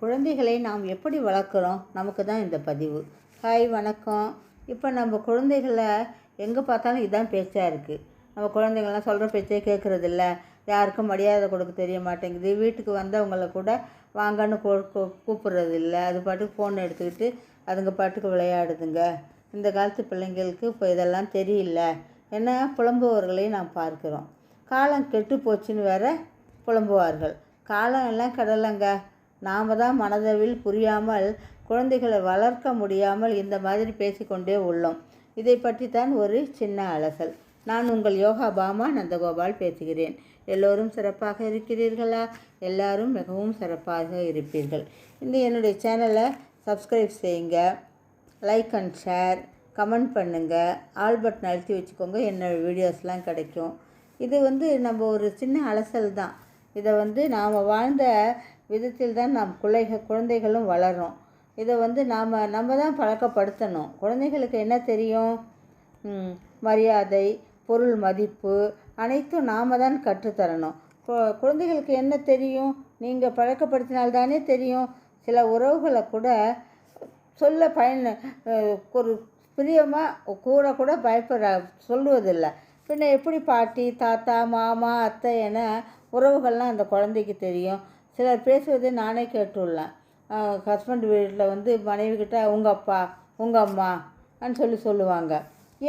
குழந்தைகளை நாம் எப்படி வளர்க்குறோம்? நமக்கு தான் இந்த பதிவு. ஹாய் வணக்கம். இப்போ நம்ம குழந்தைகளை எங்கே பார்த்தாலும் இதுதான் பேச்சாக இருக்குது நம்ம குழந்தைங்கள்லாம் சொல்கிற பேச்சே கேட்குறதில்ல. யாருக்கும் மரியாதை கொடுக்க தெரிய மாட்டேங்குது. வீட்டுக்கு வந்தவங்கள கூட வாங்கன்னு கூப்பிட்றது இல்லை அது பாட்டுக்கு ஃபோன் எடுத்துக்கிட்டு அதுங்க பாட்டுக்கு விளையாடுதுங்க. இந்த காலத்து பிள்ளைங்களுக்கு இப்போ இதெல்லாம் தெரியல. ஏன்னா புலம்புவர்களையும் நாம் பார்க்கிறோம். காலம் கெட்டு போச்சுன்னு வேற புலம்புவார்கள். காலம் எல்லாம் கடலைங்க. நாம் தான் மனதளவில் புரியாமல் குழந்தைகளை வளர்க்க முடியாமல் இந்த மாதிரி பேசிக்கொண்டே உள்ளோம். இதை பற்றி தான் ஒரு சின்ன அலசல். நான் உங்கள் யோகா பாமா நந்தகோபால் பேசுகிறேன். எல்லோரும் சிறப்பாக இருக்கிறீர்களா? எல்லாரும் மிகவும் சிறப்பாக இருப்பீர்கள். இந்த என்னுடைய சேனலை சப்ஸ்கிரைப் செய்யுங்க. Like and share. கமெண்ட் பண்ணுங்கள் ஆல் பட்டன் அழுத்தி வச்சுக்கோங்க. என்னோட வீடியோஸ்லாம் கிடைக்கும். இது வந்து நம்ம ஒரு சின்ன அலசல் தான். இதை வந்து நாம் வாழ்ந்த விதத்தில் தான் நம் குழந்தை குழந்தைகளும் வளரும் இதை வந்து நாம் நம்ம தான் பழக்கப்படுத்தணும். குழந்தைகளுக்கு என்ன தெரியும்? மரியாதை பொருள் மதிப்பு அனைத்தும் நாம் தான் கற்றுத்தரணும் குழந்தைகளுக்கு என்ன தெரியும்? நீங்கள் பழக்கப்படுத்தினால்தானே தெரியும். சில உறவுகளை கூட சொல்ல பயன் ஒரு பிரியமாக கூட கூட பயப்பட சொல்லுவதில்லை. பின்ன எப்படி பாட்டி தாத்தா மாமா அத்தை என உறவுகள்லாம் அந்த குழந்தைக்கு தெரியும். சிலர் பேசுவதை நானே கேட்டுள்ளேன். ஹஸ்பண்ட் வீட்டில் வந்து மனைவி கிட்ட உங்கள் அப்பா உங்கள் அம்மா சொல்லி சொல்லுவாங்க.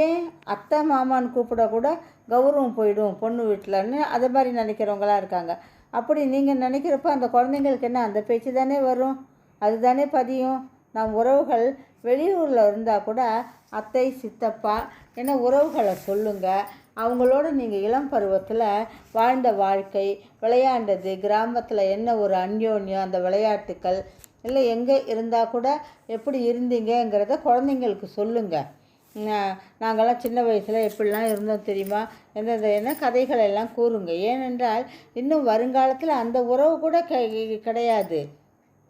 ஏன்? அத்தை மாமான்னு கூப்பிட கூட கௌரவம் போயிடும் பொண்ணு வீட்டிலன்னு அதை மாதிரி நினைக்கிறவங்களா இருக்காங்க. அப்படி நீங்கள் நினைக்கிறப்ப அந்த குழந்தைங்களுக்கு என்ன? அந்த பேச்சு தானே வரும். அதுதானே பதியும். நம் உறவுகள் வெளியூரில் இருந்தால் கூட அத்தை சித்தப்பா என்ன உறவுகளை சொல்லுங்கள் அவங்களோட நீங்கள் இளம் பருவத்தில் வாழ்ந்த வாழ்க்கை விளையாண்டது கிராமத்தில் என்ன ஒரு அந்யோன்யம் அந்த விளையாட்டுக்கள் இல்லை எங்கே இருந்தால் கூட எப்படி இருந்தீங்கங்கிறத குழந்தைங்களுக்கு சொல்லுங்கள் நாங்கள்லாம் சின்ன வயசில் எப்படிலாம் இருந்தோம் தெரியுமா? எந்தெந்த என்ன கதைகள் எல்லாம் கூறுங்க. ஏனென்றால் இன்னும் வருங்காலத்தில் அந்த உறவு கூட கிடையாது.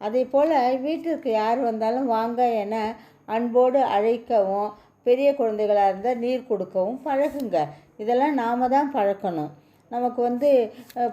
அதே போல் வீட்டிற்கு யார் வந்தாலும் வாங்க என அன்போடு அழைக்கவும் பெரிய குழந்தைகளாக இருந்தால் நீர் கொடுக்கவும் பழகுங்க. இதெல்லாம் நாம் தான் பழக்கணும். நமக்கு வந்து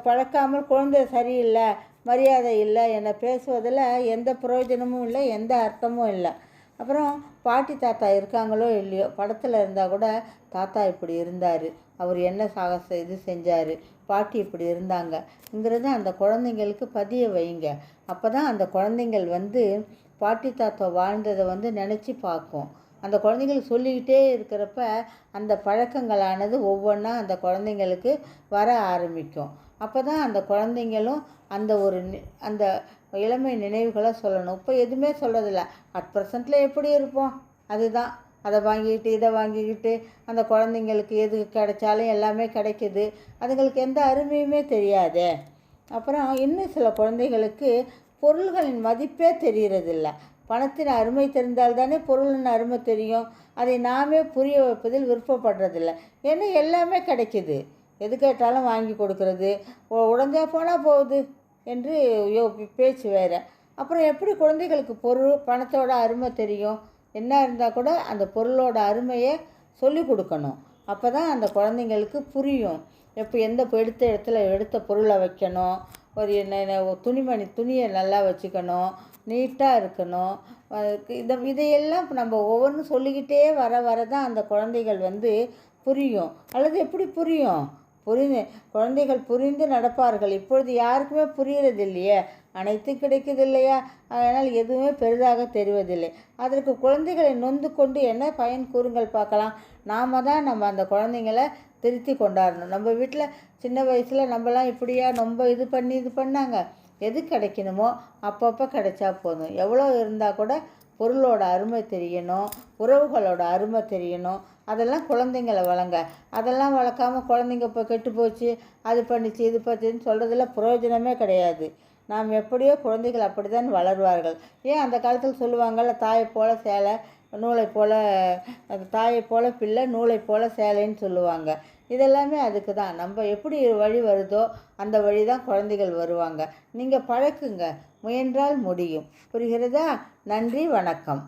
பழக்காமல் குழந்தை சரியில்லை மரியாதை இல்லை என பேசுவதில் எந்த பிரயோஜனமும் இல்லை எந்த அர்த்தமும் இல்லை. அப்புறம் பாட்டி தாத்தா இருக்காங்களோ இல்லையோ படத்தில் இருந்தால் கூட தாத்தா இப்படி இருந்தார் அவர் என்ன சாகச இது செஞ்சார் பாட்டி இப்படி இருந்தாங்கங்கிறத அந்த குழந்தைங்களுக்கு பதிய வைங்க. அப்போ தான் அந்த குழந்தைங்கள் வந்து பாட்டி தாத்தா வாழ்ந்ததை வந்து நினச்சி பார்க்கும். அந்த குழந்தைங்களுக்கு சொல்லிக்கிட்டே இருக்கிறப்ப அந்த பழக்கங்களானது ஒவ்வொன்றா அந்த குழந்தைங்களுக்கு வர ஆரம்பிக்கும். அப்போ தான் அந்த குழந்தைங்களும் அந்த ஒரு நி- அந்த இளமை நினைவுகளை சொல்லணும். இப்போ எதுவுமே சொல்கிறதில்ல அட் ப்ரெசண்ட்டில் எப்படி இருப்போம்? அதுதான். அதை வாங்கிக்கிட்டு இதை வாங்கிக்கிட்டு அந்த குழந்தைங்களுக்கு எது கிடைச்சாலும் எல்லாமே கிடைக்குது. அதுங்களுக்கு எந்த அருமையுமே தெரியாதே. அப்புறம் இன்னும் சில குழந்தைகளுக்கு பொருள்களின் மதிப்பே தெரிகிறதில்ல பணத்தின் அருமை தெரிந்தால் தானே பொருளின் அருமை தெரியும். அதை நாமே புரிய வைப்பதில் விருப்பப்படுறதில்ல. ஏன்னா எல்லாமே கிடைக்கிது. எது கேட்டாலும் வாங்கி கொடுக்கறது. உடஞ்சா போனால் போகுது என்று யோ பேச்சு வேறு. அப்புறம் எப்படி குழந்தைகளுக்கு பொருள் பணத்தோட அருமை தெரியும்? என்ன இருந்தால் கூட அந்த பொருளோட அருமையை சொல்லி கொடுக்கணும். அப்போ தான் அந்த குழந்தைங்களுக்கு புரியும். எப்போ எந்த எடுத்த இடத்துல எடுத்த பொருளை வைக்கணும்? ஒரு என்ன துணிமணி துணியை நல்லா வச்சுக்கணும் நீட்டாக இருக்கணும். அதுக்கு இதை இதையெல்லாம் நம்ம ஒவ்வொன்றும் சொல்லிக்கிட்டே வர வர தான் அந்த குழந்தைகள் வந்து புரியும். அல்லது எப்படி புரியும்? புரிந்து குழந்தைகள் புரிந்து நடப்பார்கள். இப்பொழுது யாருக்குமே புரிகிறது இல்லையே அனைத்தும் கிடைக்குது இல்லையா? அதனால் எதுவுமே பெரிதாக தெரிவதில்லை. அதற்கு குழந்தைகளை நொந்து கொண்டு என்ன பயன் கூறுங்கள் பார்க்கலாம். நாம தான் நம்ம அந்த குழந்தைங்கள திருத்தி கொண்டாடணும். நம்ம வீட்டில் சின்ன வயசில் நம்மலாம் இப்படியா ரொம்ப இது பண்ணி இது பண்ணாங்க. எது கிடைக்கணுமோ அப்பப்போ கிடைச்சா போதும். எவ்வளோ இருந்தால் கூட பொருளோட அருமை தெரியணும். உறவுகளோட அருமை தெரியணும். அதெல்லாம் குழந்தைங்களை வளங்க. அதெல்லாம் வளர்க்காம குழந்தைங்க இப்போ கெட்டு போச்சு அது பண்ணிச்சு இது பண்ணுச்சுன்னு சொல்கிறதுல பிரயோஜனமே கிடையாது. நாம் எப்படியோ குழந்தைகள் அப்படித்தான் வளருவார்கள். ஏன் அந்த காலத்தில் சொல்லுவாங்கள்ல தாயை போல சேலை நூலை போல் அது தாயை போல பிள்ளை நூலை போல சேலைன்னு சொல்லுவாங்க. இதெல்லாமே அதுக்கு தான் நம்ம எப்படி வழி வருதோ அந்த வழி தான் குழந்தைகள் வருவாங்க. நீங்கள் பழக்குங்க. முயன்றால் முடியும். புரிகிறதா? நன்றி வணக்கம்.